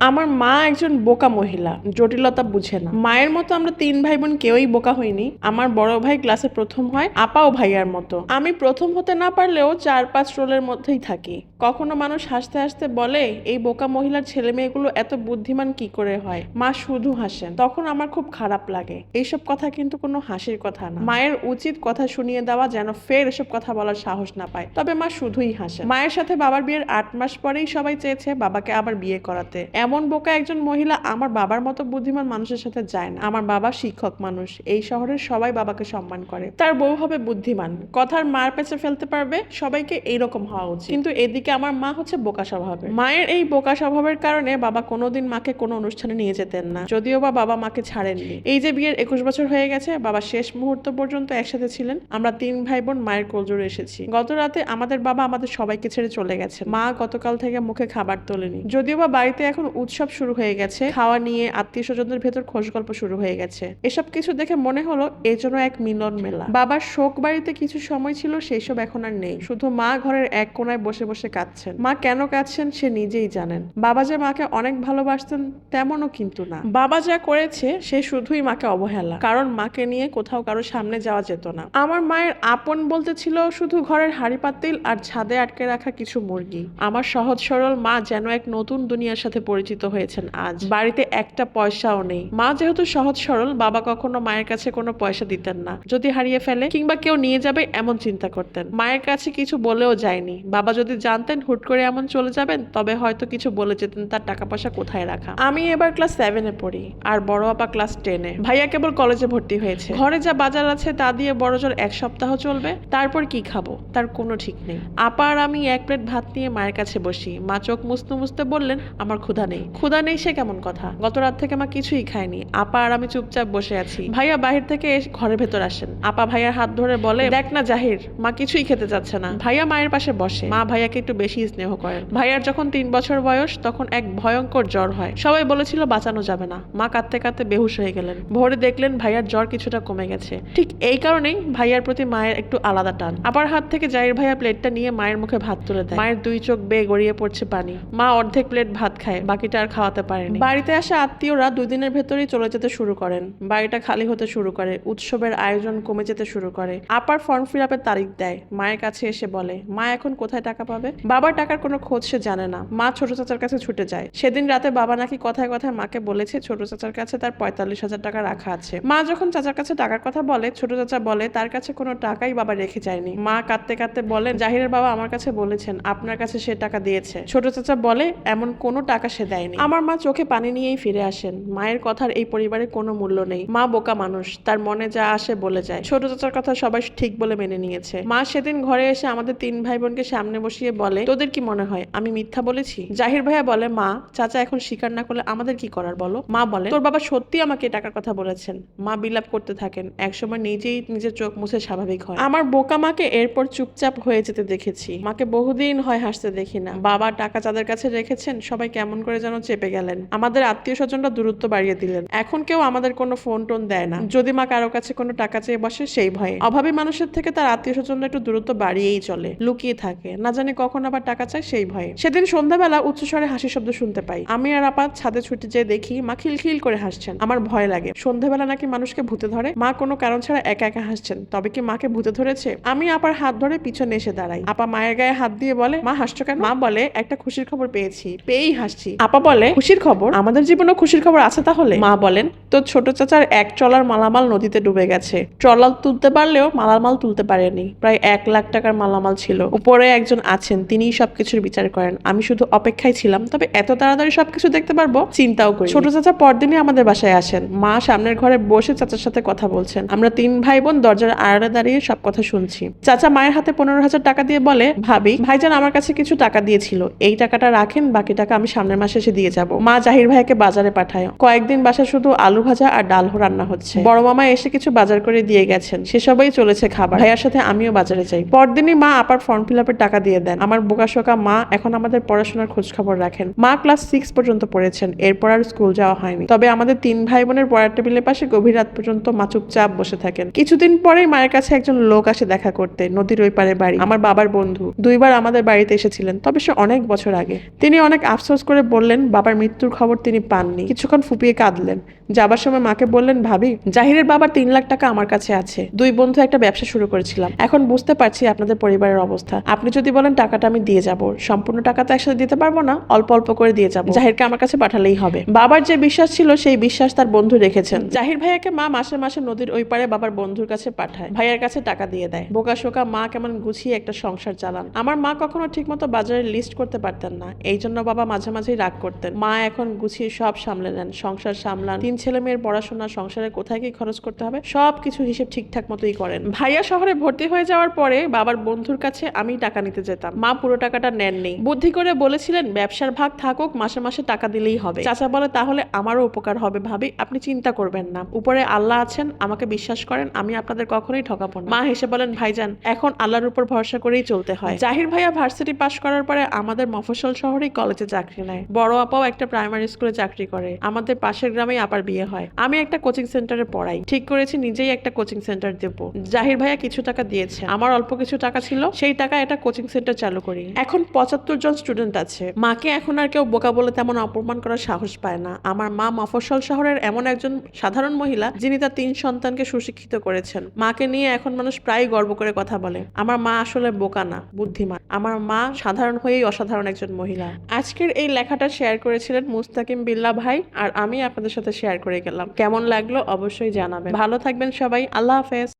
আমার মা একজন বোকা মহিলা, জটিলতা বুঝে না। মায়ের মতো আমরা তিন ভাই বোন কেউই বোকা হইনি। আমার বড় ভাই ক্লাসে প্রথম হয় আপা ও ভাইয়ার মতো। আমি প্রথম হতে না পারলেও চার পাঁচ রোলের মধ্যেই থাকি। কখনো মানুষ হাসতে হাসতে বলে, এই বোকা মহিলার ছেলে মেয়েগুলো এত বুদ্ধিমান কি করে হয়? মা শুধু হাসেন। তখন আমার খুব খারাপ লাগে। এইসব কথা কিন্তু কোনো হাসির কথা না। মায়ের উচিত কথা শুনিয়ে দেওয়া যেন ফের এসব কথা বলার সাহস না পায়। তবে মা শুধুই হাসেন। মায়ের সাথে বাবার বিয়ের আট মাস পরেই সবাই চেয়েছে বাবাকে আবার বিয়ে করাতে। এমন বোকা একজন মহিলা আমার বাবার মতো বুদ্ধিমান মানুষের সাথে যায় না। আমার বাবা শিক্ষক মানুষ। এই শহরের সবাই বাবাকে সম্মান করে। তার বউ হবে বুদ্ধিমান। কথার মার পেঁচে ফেলতে পারবে, সবাইকে এইরকম হওয়া উচিত। কিন্তু এদিকে আমার মা হচ্ছে বোকা স্বভাবের। মায়ের এই বোকা স্বভাবের কারণে বাবা কোনোদিন মাকে কোনো অনুষ্ঠানে নিয়ে যেতেন না। যদিও বা বাবা মাকে ছাড়েননি। এই যে বিয়ের একুশ বছর হয়ে গেছে, বাবা শেষ মুহূর্ত পর্যন্ত একসাথে ছিলেন। আমরা তিন ভাই বোন মায়ের কোলজোরে এসেছি। গত রাতে আমাদের বাবা আমাদের সবাইকে ছেড়ে চলে গেছে মা গতকাল থেকে মুখে খাবার তোলেনি। যদিও বা বাড়িতে এখন উৎসব শুরু হয়ে গেছে। খাওয়া নিয়ে আত্মীয় স্বজনদের ভেতর খোঁজ গল্প শুরু হয়ে গেছে। এসব কিছু দেখে মনে হলো এ যেন এক মিলন মেলা। বাবার শোক বাড়িতে কিছু সময় ছিল সেই সব এখন আর নেই। শুধু মা ঘরের এক কোনায় বসে বসে কাঁদছেন। মা কেন কাঁদছেন সে নিজেই জানেন। বাবা যে মাকে অনেক ভালোবাসতেন, তেমনও কিন্তু না। বাবা যা করেছে, সে শুধুই মাকে অবহেলা। কারণ মাকে নিয়ে কোথাও কারও সামনে যাওয়া যেত না। আমার মায়ের আপন বলতে ছিল শুধু ঘরের হাড়ি পাতিল আর ছাদে আটকে রাখা কিছু মুরগি। আমার সহজ সরল মা যেন এক নতুন দুনিয়ার সাথে পরিচিত হয়েছেন আজ। বাড়িতে একটা পয়সাও নেই। মা যেহেতু সহজ সরল বাবা কখনো মায়ের কাছে কোনো পয়সা দিতেন না। যদি হারিয়ে ফেলে কিংবা কেউ নিয়ে যাবে এমন চিন্তা করতেন। মায়ের কাছে কিছু বলেও যায়নি। বাবা যদি জানতেন হুট করে এমন চলে যাবেন তবে হয়তো কিছু বলে যেতেন তার টাকা পয়সা কোথায় রাখা। আমি এবার ক্লাস সেভেনে পড়ি আর বড় আপা ক্লাস টেনে ভাইয়া কেবল কলেজে ভর্তি হয়েছে। ঘরে যা বাজার আছে তা দিয়ে বড় জোর এক সপ্তাহ চলবে তারপর কি খাব? তার কোনো ঠিক নেই। আপা আর আমি এক প্লেট ভাত নিয়ে মায়ের কাছে বসি। মা চোখ মুছতে মুছতে বললেন আমার ক্ষুধা নেই। ক্ষুধা নেই সে কেমন কথা? গত রাত থেকে মা কিছুই খায়নি। আপা আর আমি চুপচাপ বসে আছি। ভাইয়া বাহির থেকে ঘরের ভেতর আসেন। আপা ভাইয়ার হাত ধরে বলে, দেখ না জাহির, মা কিছুই খেতে যাচ্ছে না। ভাইয়া মায়ের পাশে বসে। মা ভাইয়াকে একটু বেশি স্নেহ করেন। ভাইয়ার যখন তিন বছর বয়স, তখন এক ভয়ঙ্কর জ্বর হয়। সবাই বলেছিল বাঁচানো যাবে না। মা কাঁদতে কাঁদতে বেহুশ হয়ে গেলেন। ভোরে দেখলেন ভাইয়ার জ্বর কিছুটা কমে গেছে। ঠিক এই কারণেই ভাইয়ার প্রতি মায়ের একটু আলাদা টান। আপার হাত থেকে জাহির ভাইয়া প্লেটটা নিয়ে মায়ের মুখে ভাত তুলে দেয়। মায়ের দুই চোখ বেয়ে গড়িয়ে পড়ছে পানি। মা অর্ধেক প্লেট ভাত খায় বাকিটা আর খাওয়াতে পারেনি। বাড়িতে আসা আত্মীয়রা দুই দিনের ভেতরেই চলে যেতে শুরু করেন। বাড়িটা খালি হতে শুরু করে, উৎসবের আয়োজন কমে যেতে শুরু করে। আপার ফর্ম ফিল আপের তারিখ দেয়, মায়ের কাছে এসে বলে, মা এখন কোথায় টাকা পাবে? বাবার টাকার কোনো খোঁজ সে জানে না। মা ছোট চাচার কাছে ছুটে যায়। সেদিন রাতে বাবা নাকি কথায় কথায় মাকে বলেছে, ছোট চাচার কাছে তার পঁয়তাল্লিশ হাজার টাকা রাখা আছে। মা যখন চাচার কাছে টাকার কথা বলে, ছোট চাচা বলে, তার কাছে কোনো টাকাই বাবা রেখে যায়নি। মা কাঁদতে কাঁদতে বলেন, জাহিরের বাবা আমার কাছে বলেছেন, আপনার কাছে সে টাকা দিয়েছে। ছোট চাচা বলে, এমন কোনো টাকা সে দেয়নি। আমার মা চোখে পানি নিয়েই ফিরে আসেন। মায়ের কথার এই পরিবারে কোনো মূল্য নেই। মা বোকা মানুষ, তার মনে যা আসে বলে যায়। ছোট চাচার কথা সবাই ঠিক বলে মেনে নিয়েছে। মা সেদিন ঘরে এসে আমাদের তিন ভাই বোনকে সামনে বসিয়ে বলে, তোদের কি মনে হয়, আমি মিথ্যা বলেছি? জাহির ভাইয়া বলে, মা, চাচা এখন স্বীকার না করলে আমাদের কি করার বলো? মা বলে, তোর বাবা সত্যি আমাকে টাকার কথা বলেছেন। মা বিলাপ করতে থাকেন। একসময় নিজেই নিজের চোখ মুছে স্বাভাবিক হয়। আমার বোকা মাকে এরপর চুপচাপ হয়ে যেতে দেখেছি। মাকে বহুদিন হয় হাসতে দেখি না। বাবা টাকা যাদের কাছে রেখেছেন। সবাই কেমন করে যেন চেপে গেলেন। আমাদের আত্মীয় স্বজনরা দূরত্ব বাড়িয়ে দিলেন। এখন কেউ আমাদের কোনো ফোন টোন দেয় না। যদি মা কারও কাছে কোনো টাকা চেয়ে বসে, সেই ভয়ে। অভাবী মানুষের থেকে তার আত্মীয় স্বজনরা একটু দূরত্ব বাড়িয়েই চলে, লুকিয়ে থাকে। না জানি কখন আবার টাকা চায়, সেই ভয়ে। সেদিন সন্ধ্যাবেলা উচ্চস্বরে হাসি শব্দ শুনতে পাই। আমি আর আপা ছাদে ছুটে যেয়ে দেখি মা খিলখিল করে হাসছেন। আমার ভয় লাগে। সন্ধ্যাবেলা নাকি মানুষকে ভূতে ধরে? মা কোনো কারণ ছাড়া একা একা হাসছেন। তবে কি মাকে ভূতে ধরেছে? আমি আপার হাত ধরে পিছনে এসে দাঁড়াই। আপা মায়ের গায়ে হাত দিয়ে বলে, মা, হাসছো কেন? মা বলে, একটা খুশির খবর পেয়েছি। পেয়েই হাসছি। আপা বলে, খুশির খবর? আমাদের জীবনে খুশির খবর আছে তাহলে? মা বলেন, তো ছোট চাচার এক ট্রলার মালামাল নদীতে ডুবে গেছে। ট্রলার তুলতে পারলেও মালামাল তুলতে পারেনি। প্রায় এক লাখ টাকার মালামাল ছিল। উপরে একজন আছেন, তিনিই সবকিছুর বিচার করেন। আমি শুধু অপেক্ষায় ছিলাম, তবে এত তাড়াতাড়ি সবকিছু দেখতে পারব? চিন্তাও করি ছোট চাচা পরদিনই আমাদের বাসায় আসেন। মা সামনের ঘরে বসে চাচার সাথে কথা বলছেন। আমরা তিন ভাই বোন দরজার আড়ালে দাঁড়িয়ে সব কথা শুনছি। চাচা মায়ের হাতে পনেরো হাজার টাকা দিয়ে বলে, ভাবি, ভাইজান আমার কাছে কিছু টাকা দিয়েছিল। এই টাকাটা রাখেন, বাকি টাকা আমি সামনের মাসে এসে দিয়ে যাব। মা জাহির ভাইকে বাজারে পাঠায়। কয়েকদিন বাসা শুধু আলু ভাজা আর ডাল রান্না হচ্ছে। বড় মামা এসে কিছু বাজার করে দিয়ে গেছেন। সেসবই চলেছে খাবার। ভাইয়ার সাথে আমিও বাজারে যাই। পরদিনই মা আপার ফর্ম ফিল টাকা দিয়ে দেন। আমার বোকাশোকা মা এখন আমাদের পড়াশোনার খোঁজ খবর রাখেন। মা ক্লাস সিক্স পর্যন্ত পড়েছেন। এরপর আর স্কুল যাওয়া হয়নি। তবে আমাদের তিন ভাই বোনের পড়ার টেবিলের পাশে গভীর রাত পর্যন্ত মা চুপচাপ বসে থাকেন। কিছুদিন পরেই মায়ের কাছে একজন লোক আসে দেখা করতে। নদীর ওই পারে বাড়ি। আমার বাবার বন্ধু। দুইবার আমাদের বাড়িতে এসেছিলেন। তবে সে অনেক বছর আগে। তিনি অনেক আফসোস করে বললেন বললেন, বাবার মৃত্যুর খবর তিনি পাননি। কিছুক্ষণ ফুপিয়ে কাঁদলেন। যাবার সময় মাকে বললেন, ভাবি, জাহিরের বাবার তিন লাখ টাকা আমার কাছে আছে। দুই বন্ধু একটা ব্যবসা শুরু করেছিলাম। এখন বুঝতে পারছি আপনাদের পরিবারের অবস্থা। আপনি যদি বলেন, টাকাটা আমি দিয়ে যাব। সম্পূর্ণ টাকা তো একসাথে দিতে পারব না, অল্প অল্প করে দিয়ে যাব। জাহিরকে আমার কাছে পাঠালেই হবে। বাবার যে বিশ্বাস ছিল, সেই বিশ্বাস তার বন্ধু রেখেছেন। জাহির ভাইয়াকে মা মাসে মাসে নদীর ওই পারে বাবার বন্ধুর কাছে পাঠায়। ভাইয়ার কাছে টাকা দিয়ে দেয়। বোকা শোকা মা কেমন গুছিয়ে একটা সংসার চালান। আমার মা কখনো ঠিকমতো বাজারে লিস্ট করতে পারতেন না। এই জন্য বাবা মাঝে মাঝেই রাগ করতেন। মা এখন গুছিয়ে সব সামলে নেন, সংসার সামলান। তিন ছেলে মেয়ের পড়াশোনা, সংসারে কোথায় কি খরচ করতে হবে সব কিছু হিসেব ঠিকঠাক মতোই করেন। ভাইয়া শহরে ভর্তি হয়ে যাওয়ার পরে বাবার বন্ধুর কাছে আমি টাকা নিতে যেতাম। মা পুরো টাকাটা নেননি। বুদ্ধি করে বলেছিলেন, ব্যবসার ভাগ থাকুক, মাসে মাসে টাকা দিলেই হবে। চাচা বলে, তাহলে আমারও উপকার হবে ভাবি, আপনি চিন্তা করবেন না। উপরে আল্লাহ আছেন, আমাকে বিশ্বাস করেন, আমি আপনাদের কখনোই ঠকাবো না। মা হেসে বলেন, ভাইজান, এখন আল্লাহর উপর ভরসা করেই চলতে হয়। জাহির ভাইয়া ভার্সিটি পাশ করার পরে আমাদের মফস্বল শহরেই কলেজে চাকরি নেয়। বড় আপাও একটা প্রাইমারি স্কুলে চাকরি করে। আমাদের পাশের গ্রামেই আপার বিয়ে হয়। আমি একটা কোচিং সেন্টারে পড়াই। ঠিক করেছি, নিজেই একটা কোচিং সেন্টার দেবো। জাহির ভাইয়া কিছু টাকা দিয়েছে। আমার অল্প কিছু টাকা ছিল, সেই টাকা এটা কোচিং সেন্টার চালু করি। এখন পঁচাত্তর জন স্টুডেন্ট আছে। মাকে এখন আর কেউ বোকা বলে তেমন অপমান করার সাহস পায় না। আমার মা মফস্বল শহরের এমন একজন সাধারণ মহিলা, যিনি তার তিন সন্তানকে সুশিক্ষিত করেছেন। মাকে নিয়ে এখন মানুষ প্রায় গর্ব করে কথা বলে। আমার মা আসলে বোকা না, বুদ্ধিমান। আমার মা সাধারণ হয়েই অসাধারণ একজন মহিলা। আজকের এই লেখাটা শেয়ার করেছিলেন মুস্তাকিম বিল্লা ভাই আর আমি আপনাদের সাথে শেয়ার করে গেলাম। কেমন লাগল অবশ্যই জানাবেন। ভালো থাকবেন সবাই। আল্লাহ হাফেজ।